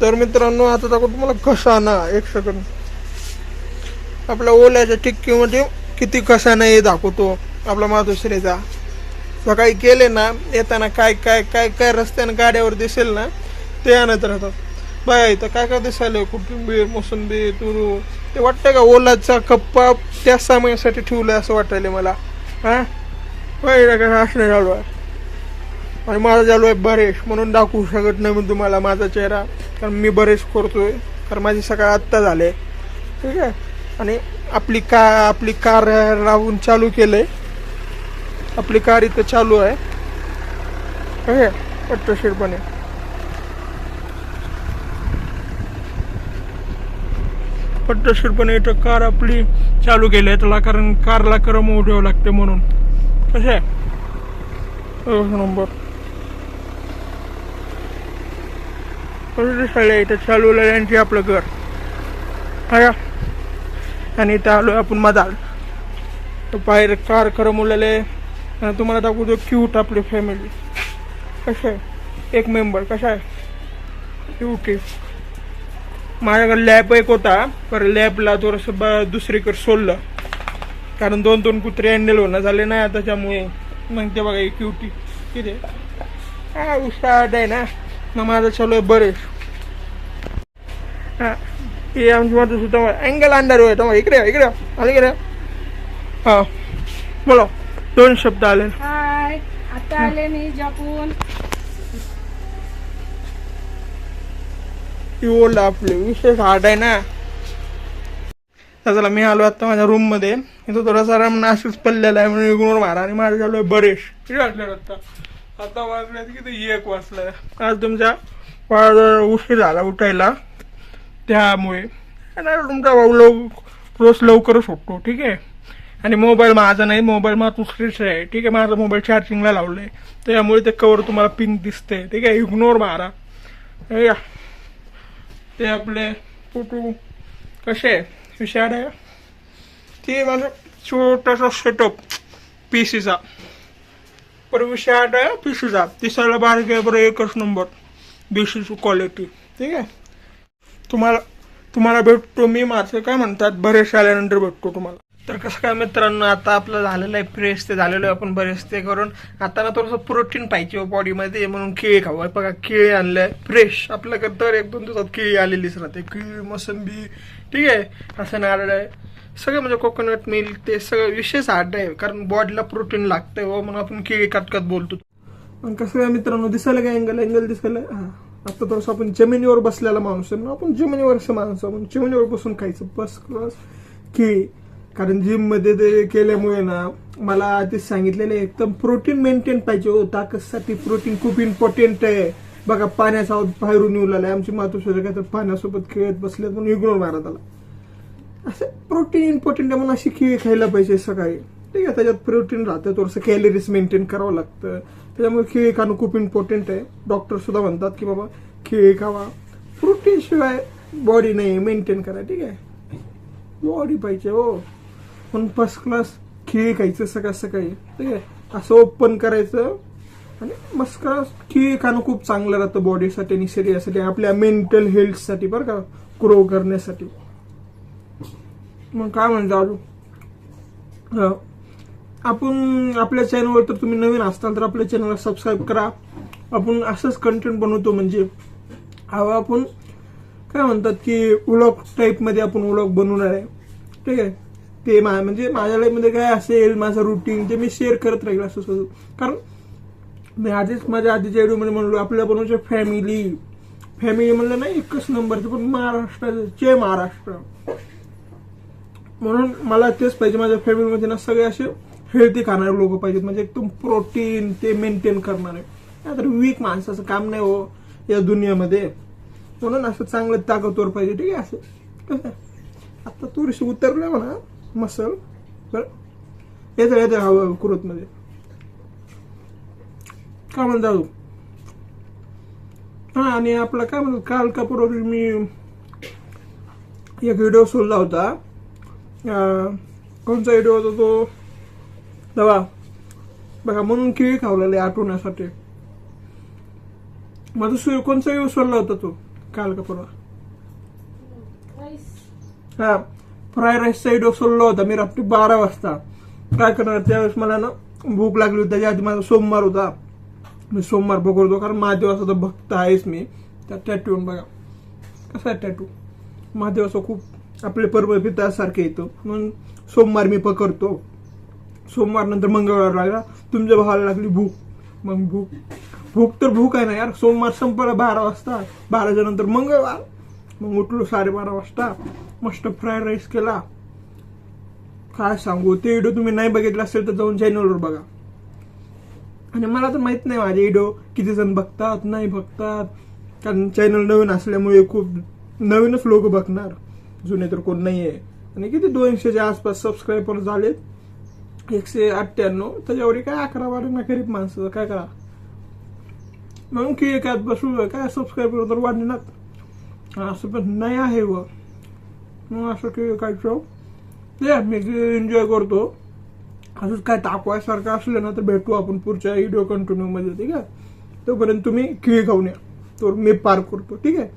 तर मित्रांनो आता दाखवतो तुम्हाला कसा ना एक सेकंड आपल्या ओल्याच्या टिक्कीमध्ये किती कसा नाही हे दाखवतो. आपला माधुश्रीचा. सकाळी केले ना येताना काय काय काय काय रस्त्याने गाड्यावर दिसेल ना ते आणत राहतात. बघा इथं काय काय दिसायलं कुटुंबीर मोसंबी तुरू. ते वाटतं का ओलाचा कप्पा त्या सामान्यासाठी ठेवलं असं वाटायला मला. हा? पहिला काय असणं चालू आहे आणि माझा चालू आहे बरेश म्हणून दाखवू शकत नाही मी तुम्हाला माझा चेहरा. कारण मी बरेच करतो आहे कारण माझी सकाळ आत्ता झाले. ठीक आहे? आणि आपली का आपली कार राहून चालू केलंय. आपली कार इथं चालू आहे. ठीक आहे? पट्टशीरपणे. पट्टशीरपणे इथं कार आपली चालू केली आहे. त्याला कारण कारला करम उठवावं लागते म्हणून. कसं आहे? नंबर. कसं दिसायला इथं चालू यांची आपलं घर. हा आणि इथं आलो आपण मदाल. तर बाहेर कार करमवलेले आणि तुम्हाला दाखवतो क्यूट आपली फॅमिली कसं आहे? एक मेंबर कसा आहे? क्यूट माझ्याकडे लॅब एक होता पर लॅबला थोडंसं ब दुसरीकडे सोडलं. कारण दोन दोन कुत्रे हँडल होणं झाले नाही त्याच्यामुळे. मग ते बघा क्युटी किती हा स्टार्ट आहे ना. मग माझं चालू आहे बरेच हा हे आमची माझं सुद्धा अँगल अंडर होय तुम्हाला इकडे इकडे. आले इकडे. हा. बोला दोन शब्द आले. हाय आता आले मी जपून. ती ओढला आपले विशेष हार्ड आहे ना? चला मी आलो आता माझ्या रूममध्ये. इथं थोडासा राम नाशिक पडलेला आहे म्हणून इग्नोर मारा आणि माझं चालू आहे बरेश. किती आता? आता वाजले किती? एक वाजलाय आज तुमच्या फार उशीर झाला उठायला. त्यामुळे. आणि तुमचा भाऊ लव रोज लवकरच उठतो ठीक आहे? आणि मोबाईल माझा नाही मोबाईल माझा दुसरीच आहे ठीक आहे? माझा मोबाईल चार्जिंगला लावलाय. त्यामुळे ते कवर तुम्हाला पिंक दिसते ठीक आहे? इग्नोर मारा. हे या. ते आपले फोटो कसे विषाड आहे. ते माझं छोटासा सेटअप पी सीचा पर विषाड आहे पी सीचा दिसायला बारीक आहे बरं एकच नंबर. बीसीची क्वालिटी ठीक आहे? तुम्हाला तुम्हाला भेटतो मी माझं काय म्हणतात? बरेच आल्यानंतर भेटतो तुम्हाला. तर कसं काय मित्रांनो आता आपलं झालेलं आहे फ्रेश ते झालेलं आहे आपण बरेच ते करून. आता ना थोडंसं प्रोटीन पाहिजे हो बॉडीमध्ये म्हणून केळी खाऊ. बघा केळी आणलंय फ्रेश आपल्याकडे तर एक दोन दिवसात केळी आलेलीच राहते. केळी मोसंबी. ठीक आहे? असं नारळ आहे. सगळं म्हणजे कोकोनट मिल्क ते सगळं विशेष हार्ड आहे कारण बॉडीला प्रोटीन लागतंय व मग आपण केळी काटकात बोलतो. पण कसं काय मित्रांनो दिसायला काय अँगल अँगल दिसायला आता थोडंसं आपण जमिनीवर बसलेला माणूस आहे. ना आपण जमिनीवरचं माणूस आपण जमिनीवर बसून खायचं. बस क्लास केळी. कारण जिममध्ये ते केल्यामुळे ना मला आधीच सांगितलेलं आहे एकदम प्रोटीन मेंटेन पाहिजे. हो ताकदसाठी प्रोटीन खूप इम्पॉर्टंट आहे. बघा पाण्याचा बाहेरून येऊ लागलाय. आमची मातोश्री काय तर पाण्यासोबत खेळत बसले म्हणून इग्नोर मारत आला. असं प्रोटीन इम्पॉर्टंट आहे म्हणून अशी केळी खायला पाहिजे सकाळी. ठीक आहे त्याच्यात प्रोटीन राहतं थोडंसं कॅलरीज मेंटेन करावं लागतं. त्याच्यामुळे केळी खाणं खूप इम्पॉर्टंट आहे. डॉक्टर सुद्धा म्हणतात की बाबा केळी खावा. प्रोटीन शिवाय बॉडी नाही मेंटेन करा. ठीक आहे? बॉडी पाहिजे हो. पण फर्स्ट क्लास खिळी खायचं सकाळ सकाळी. ठीक आहे? असं ओपन करायचं. आणि मस्त खिळी खाणं खूप चांगलं राहतं बॉडीसाठी आणि शरीरासाठी आपल्या मेंटल हेल्थसाठी बरं का. ग्रो करण्यासाठी. मग काय म्हणतो अजून आपण आपल्या चॅनलवर तर तुम्ही नवीन असताल तर आपल्या चॅनलला सबस्क्राईब करा. आपण असंच कंटेंट बनवतो म्हणजे. हवं आपण काय म्हणतात की ओळख टाईपमध्ये आपण ओळख बनवणार आहे. ठीक आहे? ते मा म्हणजे माझ्या लाईफमध्ये काय असेल माझं रुटीन ते मी शेअर करत राहील असं सगळं कारण मी आधीच माझ्या आधीच्या व्हिडिओमध्ये म्हणलो आपल्या बनवायचं फॅमिली फॅमिली म्हणलं नाही एकच नंबरचं पण महाराष्ट्राचं जय महाराष्ट्र. म्हणून मला तेच पाहिजे. माझ्या फॅमिलीमध्ये ना सगळे असे हेल्दी खाणारे लोक पाहिजेत. म्हणजे एकदम प्रोटीन ते मेंटेन करणारे. नाहीतर वीक माणसाचं काम नाही हो या दुनियामध्ये. म्हणून असं चांगलं ताकदवर पाहिजे. ठीक आहे असं. आता आहे? आता थोडीशी उतरलं म्हणा. मसल बरं येतं येतं हवं कुरतमध्ये. काय म्हणता तू हा आणि आपला काय म्हणतात? काल का परवा मी एक व्हिडिओ सोडला होता. कोणचा व्हिडिओ होता तो दवा बघा म्हणून केळी खावलेले आठवण्यासाठी माझा सूर्य कोणचा व्हिडिओ सोडला होता तो काल का परवा हा फ्राय राईसचा व्हिडिओ सोडला होता मी रात्री बारा वाजता काय करणार त्यावेळेस मला ना भूक लागली होती त्याच्या आधी माझा सोमवार होता मी सोमवार पकडतो कारण महादेवाचा भक्त आहेच मी त्या टॅटून बघा कसा आहे टॅटू महादेवाचा खूप आपले पर्व पित्यासारखे येतो. म्हणून सोमवार मी पकडतो. सोमवार नंतर मंगळवार लागला तुमच्या भावाला लागली भूक. मग भूक. भूक तर भूक आहे ना यार. सोमवार संपला बारा वाजता. बाराच्या नंतर मंगळवार. मग उठलो साडेबारा वाजता. मस्त फ्राईड राईस केला. काय सांगू ते व्हिडिओ तुम्ही नाही बघितला असेल तर जाऊन चॅनलवर बघा. आणि मला तर माहीत नाही माझे व्हिडिओ किती जण बघतात नाही बघतात. कारण चॅनल नवीन असल्यामुळे खूप नवीनच लोक बघणार. जुने तर कोण नाही आहे आणि किती दोनशेच्या आसपास सबस्क्रायबर झालेत? एकशे अठ्ठ्याण्णव. त्याच्यावर काय अकरा बारा ना गरीब माणसं काय करा? म्हणून की एकात बसू काय सबस्क्रायबर तर वाढणार असं पण नाही आहे व. मग असं की काय ते मी एन्जॉय करतो असंच काय ताकवायसारखं असलं ना तर भेटू आपण पुढच्या व्हिडिओ कंटिन्यू मध्ये ठीक आहे? तोपर्यंत तुम्ही खिळी खाऊन या. तो मी पार करतो ठीक आहे?